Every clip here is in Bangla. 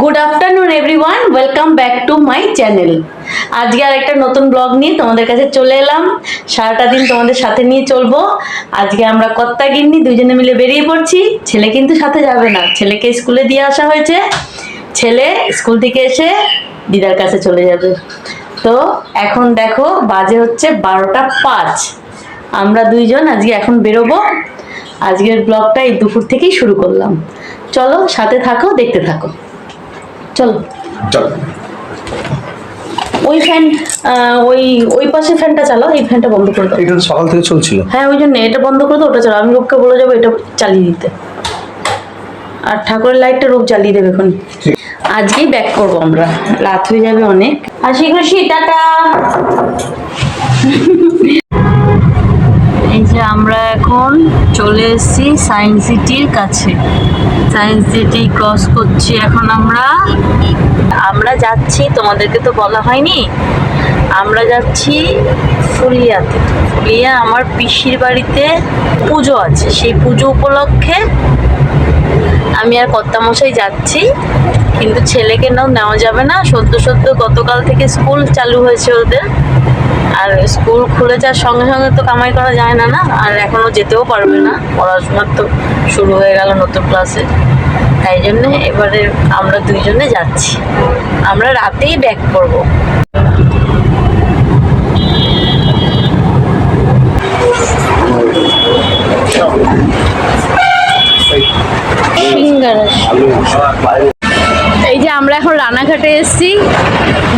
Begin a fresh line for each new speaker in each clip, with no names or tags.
Good afternoon everyone, welcome back to my channel. আজকে আর একটা নতুন ব্লগ নিয়ে তোমাদের কাছে চলে এলাম। সারাটা দিন তোমাদের সাথে নিয়ে চলবো। আজকে আমরা কর্তা গিন্নি দুজনে মিলে বেরিয়ে পড়ছি। ছেলে কিন্তু সাথে যাবে না। ছেলেকে স্কুলে দিয়ে আসা হয়েছে। ছেলে স্কুল থেকে এসে দিদার কাছে চলে যাবে। তো এখন দেখো বাজে হচ্ছে বারোটা পাঁচ। আমরা দুইজন আজকে এখন বেরোবো। আজকের ব্লগটা এই দুপুর থেকেই শুরু করলাম। চলো সাথে থাকো, দেখতে থাকো। চলো।
চল।
ওই ফ্যান ওই ওই পাশে ফ্যানটা চালাও এই ফ্যানটা বন্ধ করে দাও।
এটা তো সকাল থেকে চলছিল।
হ্যাঁ ওই জন্য এটা বন্ধ করে দাও ওটা চালাও। আমি রূপকে বলে যাব এটা চালিয়ে দিতে। আর ঠাকুরের লাইটটা রূপ জ্বালিয়ে দেবে এখন আজকেই ব্যাক করব আমরা। রাত হয়ে যাবে অনেক। হাসি খুশি টাটা! এই যে আমরা এখন চলে এসেছি সায়েন্স সিটির কাছে। সায়েন্স সিটি ক্রস করছি এখন আমরা। আমরা যাচ্ছি, তোমাদেরকে তো বলা হয়নি, আমরা যাচ্ছি ফুলিয়াতে। ফুলিয়া আমার পিসির বাড়িতে পুজো আছে, সেই পুজো উপলক্ষে আমি আর কর্তামশাই যাচ্ছি, কিন্তু ছেলেকে নাও নেওয়া যাবে না। সদ্য সদ্য গতকাল থেকে স্কুল চালু হয়েছে ওদের। আর স্কুল খুলে যাওয়ার সঙ্গে সঙ্গে তো কামাই করা যায় না না আর এখনও যেতেও পারবে না পড়াশোনার তো শুরু হয়ে গেল নতুন ক্লাসে তাই জন্য এবারে আমরা দুইজনে যাচ্ছি আমরা রাতেই ব্যাক করব সিঙ্গারা এই যে আমরা এখন রানাঘাটে এসেছি।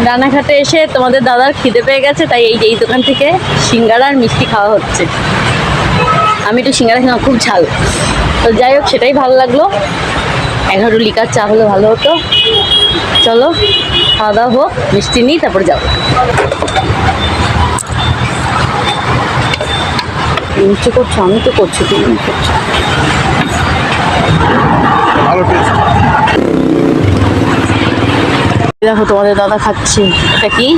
রানাঘাটে এসে তোমাদের দাদার খিদে পেয়ে গেছে, তাই এই যে এই দোকান থেকে সিঙ্গারা আর মিষ্টি খাওয়া হচ্ছে। আমি একটু সিঙ্গারা খেলাম, খুব ঝাল। তো যাই হোক, সেটাই ভালো লাগল। এগারো লিকার চা হলে ভালো হতো। চলো, খাওয়া দাওয়া হোক, মিষ্টি নিই, তারপর যাব। করছ, আমি তো করছি, তুমি করছ। দেখো তোমাদের দাদা খাচ্ছে। এটা কি?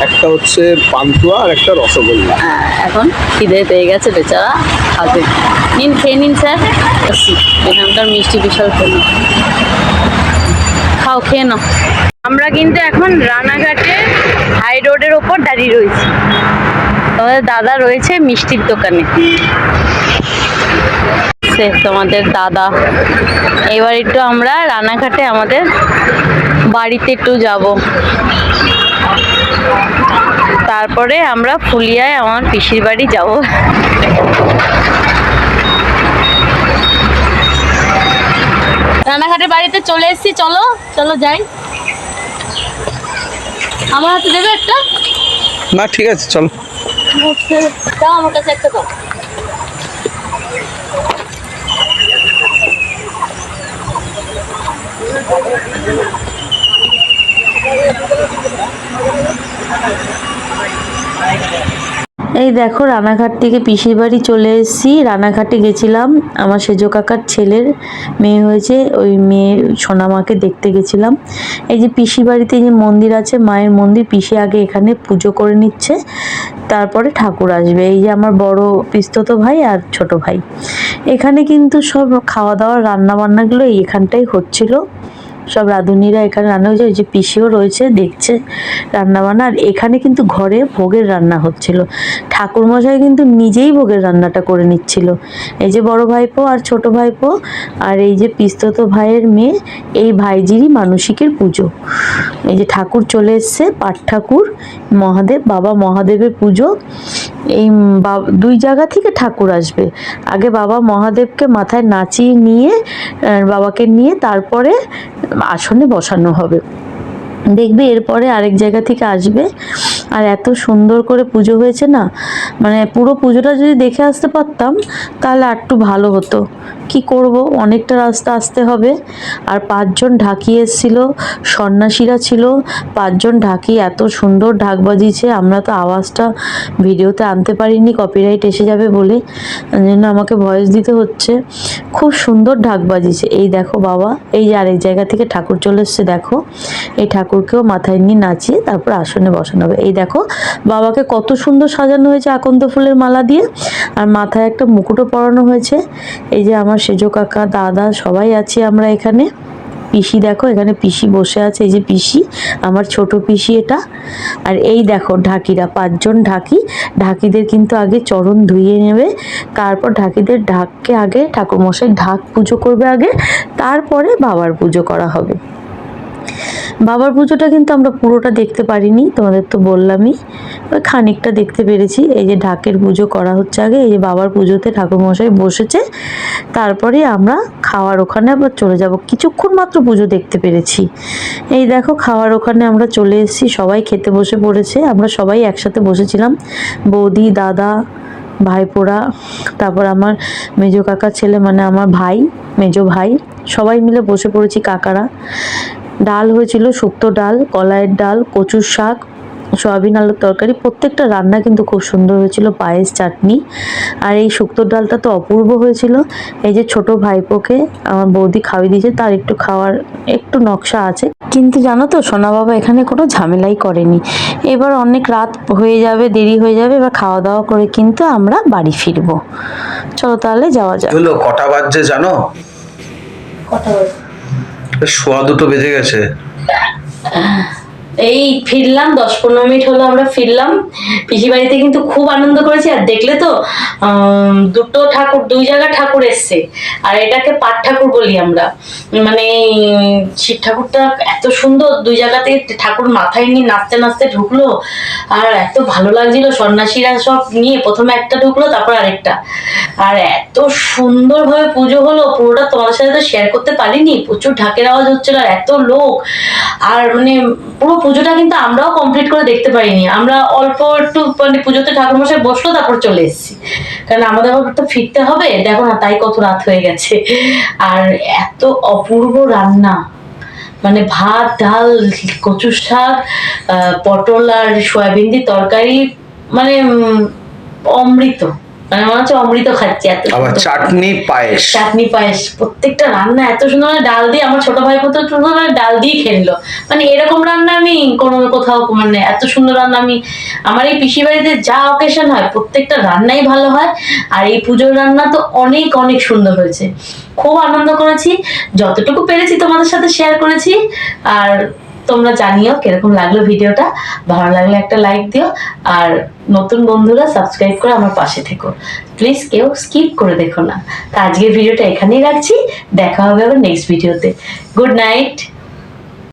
একটা হচ্ছে পান্তুয়া আর একটা রসগোল্লা।
আহ, এখন খিদে পেয়ে গেছে বেচারা খাবে। নিন খেয়ে নিন স্যার। এখানকার মিষ্টি বিশাল ফেলি খাও খেয়ে নাও। আমরা কিন্তু এখন রানাঘাটে হাই রোডের ওপর দাঁড়িয়ে রয়েছি। তোমাদের দাদা রয়েছে মিষ্টির দোকানে। সে তোমাদের দাদা। এবার একটু আমরা রানাঘাটে আমাদের বাড়িতে একটু যাব। তারপরে আমরা ফুলিয়ায় আমার পিসির বাড়ি যাব। রানাঘাটের বাড়িতে চলে এসেছি চলো চলো যাই। আমার হাতে দেবে একটা?
না ঠিক আছে চলো।
দাও আমার কাছে একটা দাও। Thank you. এই দেখো, রানাঘাট থেকে পিসির বাড়ি চলে এসেছি। রানাঘাটে গেছিলাম। আমার সেজো কাকার ছেলের মেয়ে হয়েছে, ওই মেয়ে সোনামাকে দেখতে গেছিলাম। এই যে পিসি বাড়িতে যে মন্দির আছে, মায়ের মন্দির, পিসি আগে এখানে পুজো করে নিচ্ছে। তারপরে ঠাকুর আসবে। এই যে আমার বড় পিস্তত ভাই আর ছোট ভাই। এখানে কিন্তু সব খাওয়া দাওয়া বান্নাগুলো এখানটাই হচ্ছিল। সব রাঁধুনিরা এখানে রান্না হয়েছে। ওই যে পিসিও রয়েছে, দেখছে রান্না বান্না আর এখানে কিন্তু ঘরে ভোগের রান্না হচ্ছিল। ঠাকুরমশাই কিন্তু নিজেই ভোগের রান্নাটা করে নিচ্ছিল। এই যে বড় ভাইপো আর ছোট ভাইপো আর এই যে পিস্তত ভাইয়ের মেয়ে, এই ভাইজিরই মানসিকের পুজো। এই যে ঠাকুর চলে এসছে, পাট ঠাকুর, মহাদেব, বাবা মহাদেবের পুজো। এই দুই জায়গা থেকে ঠাকুর আসবে। আগে বাবা মহাদেবকে মাথায় নাচিয়ে নিয়ে বাবাকে নিয়ে তারপরে আসনে বসানো হবে। দেখবে এরপরে আরেক জায়গা থেকে আসবে। আর এত সুন্দর করে পুজো হয়েছে না? মানে পুরো পুজোটা যদি দেখে আসতে পারতাম, তাহলে আর একটু ভালো হতো। কি করব? অনেকটা রাস্তা আসতে হবে। আর পাঁচজন ঢাকি এসেছিল, সন্ন্যাসীরা ছিল। পাঁচজন ঢাকি এত সুন্দর ঢাক বাজিয়েছে, আমরা তো আওয়াজটা ভিডিওতে আনতে পারিনি কপিরাইট এসে যাবে বলে। জন্য আমাকে ভয়েস দিতে হচ্ছে। খুব সুন্দর ঢাক বাজিয়েছে। এই দেখো বাবা, এই যে আরেক জায়গা থেকে ঠাকুর চলে এসছে, দেখো। এই ঠাকুরকেও মাথায় নিয়ে নাচিয়ে তারপর আসনে বসানো হবে। এই দেখো, বাবাকে কত সুন্দর সাজানো হয়েছে আকন্দ ফুলের মালা দিয়ে। আর মাথায় একটা মুকুটও পরানো হয়েছে। এই যে আমার সেজো কাকা, দাদা, সবাই আছি আমরা এখানে। পিসি দেখো, এখানে পিসি বসে আছে, এই যে পিসি, আমার ছোট পিসি এটা। আর এই দেখো ঢাকিরা, পাঁচজন ঢাকি। ঢাকিদের কিন্তু আগে চরণ ধুইয়ে নেবে। তারপর ঢাকিদের ঢাককে আগে ঠাকুরমশাই ঢাক পুজো করবে আগে। তারপরে বাবার পুজো করা হবে। বাবার পুজোটা কিন্তু আমরা পুরোটা দেখতে পারিনি, তোমাদের তো বললামই। ওই খানিকটা দেখতে পেরেছি, এই যে ঢাকের পুজো করা হচ্ছে আগে, এই যে বাবার পুজোতে ঠাকুরমশাই বসেছে। তারপরে আমরা খাওয়ার ওখানে আবার চলে যাব, কিছুক্ষণ মাত্র পুজো দেখতে পেরেছি। এই দেখো, খাওয়ার ওখানে আমরা চলে এসেছি, সবাই খেতে বসে পড়েছে, আমরা সবাই একসাথে বসেছিলাম। বৌদি, দাদা, ভাইপোরা, তারপর আমার মেজো কাকার ছেলে মানে আমার ভাই, মেজো ভাই, সবাই মিলে বসে পড়েছি, কাকারা। ডাল হয়েছিল শুক্তো ডাল কলাইয়ের ডাল কচুর শাক সয়াবিন আলুর তরকারি। প্রত্যেকটা রান্না কিন্তু খুব সুন্দর হয়েছিল পায়েস চাটনি। আর এই শুক্তোর ডালটা তো অপূর্ব হয়েছিল। এই যে ছোট ভাইপোকে আমার বৌদি খাওয়িয়ে দিয়েছে তার একটু খাওয়ার একটু নকশা আছে। কিন্তু জানো তো সোনা বাবা এখানে কোনো ঝামেলাই করেনি। এবার অনেক রাত হয়ে যাবে দেরি হয়ে যাবে এবার খাওয়া দাওয়া করে কিন্তু আমরা বাড়ি ফিরবো। চলো তাহলে যাওয়া যাক।
কটা বাজছে জানো? সোয়া দুটো বেজে গেছে।
এই ফিরলাম, দশ পনেরো মিনিট হলো আমরা ফিরলাম। পিসি বাড়িতে কিন্তু খুব আনন্দ করেছি। আর দেখলে তো দুটো ঠাকুর, দুই জায়গা ঠাকুর এসছে। আর এটাকে পাট ঠাকুর বলি আমরা। মানে শিব ঠাকুরটা এত সুন্দর, দুই জায়গাতে ঠাকুর মাথায় নিয়ে নাচতে নাচতে ঢুকলো। আর এত ভালো লাগছিল, সন্ন্যাসীরা সব নিয়ে প্রথমে একটা ঢুকলো, তারপর আরেকটা। আর এত সুন্দরভাবে পুজো হলো, পুরোটা তোমাদের সাথে তো শেয়ার করতে পারিনি। প্রচুর ঢাকের আওয়াজ হচ্ছিল, আর এত লোক। আর মানে পুরো পুজোটা কিন্তু আমরাও কমপ্লিট করে দেখতে পারিনি। আমরা অল্প একটু মানে পুজোতে ঠাকুরমশাই বসল, তারপর চলে এসেছি। কারণ আমাদের আবার তো ফিরতে হবে। দেখো না, তাই কত রাত হয়ে গেছে। আর এত অপূর্ব রান্না। মানে ভাত, ডাল, কচুর শাক পটল আর সয়াবিন দিয়ে তরকারি মানে অমৃত। মানে মনে হচ্ছে অমৃত খাচ্ছি এত
আবার চাটনি পায়েস।
চাটনি পায়েস। প্রত্যেকটা রান্না এত সুন্দর ডাল দিয়ে আমার ছোট ভাই কত সুন্দর ডাল দিয়ে খেললো মানে এরকম রান্না আমি কোনো কোথাও মানে এত সুন্দর রান্না আমি আমার এই পিসি বাড়িতে যা অকেশন হয় প্রত্যেকটা রান্নাই ভালো হয়। আর এই পুজোর রান্না তো অনেক অনেক সুন্দর হয়েছে। খুব আনন্দ করেছি। যতটুকু পেরেছি তোমাদের সাথে শেয়ার করেছি। আর তোমরা জানিও কীরকম লাগল ভিডিওটা। ভালো লাগলে একটা লাইক দিও। আর নতুন বন্ধুরা সাবস্ক্রাইব করে আমার পাশে থেকো। প্লিজ কেউ স্কিপ করে দেখো না। তা আজকের ভিডিওটা এখানেই রাখছি। দেখা হবে আবার নেক্সট ভিডিওতে গুড নাইট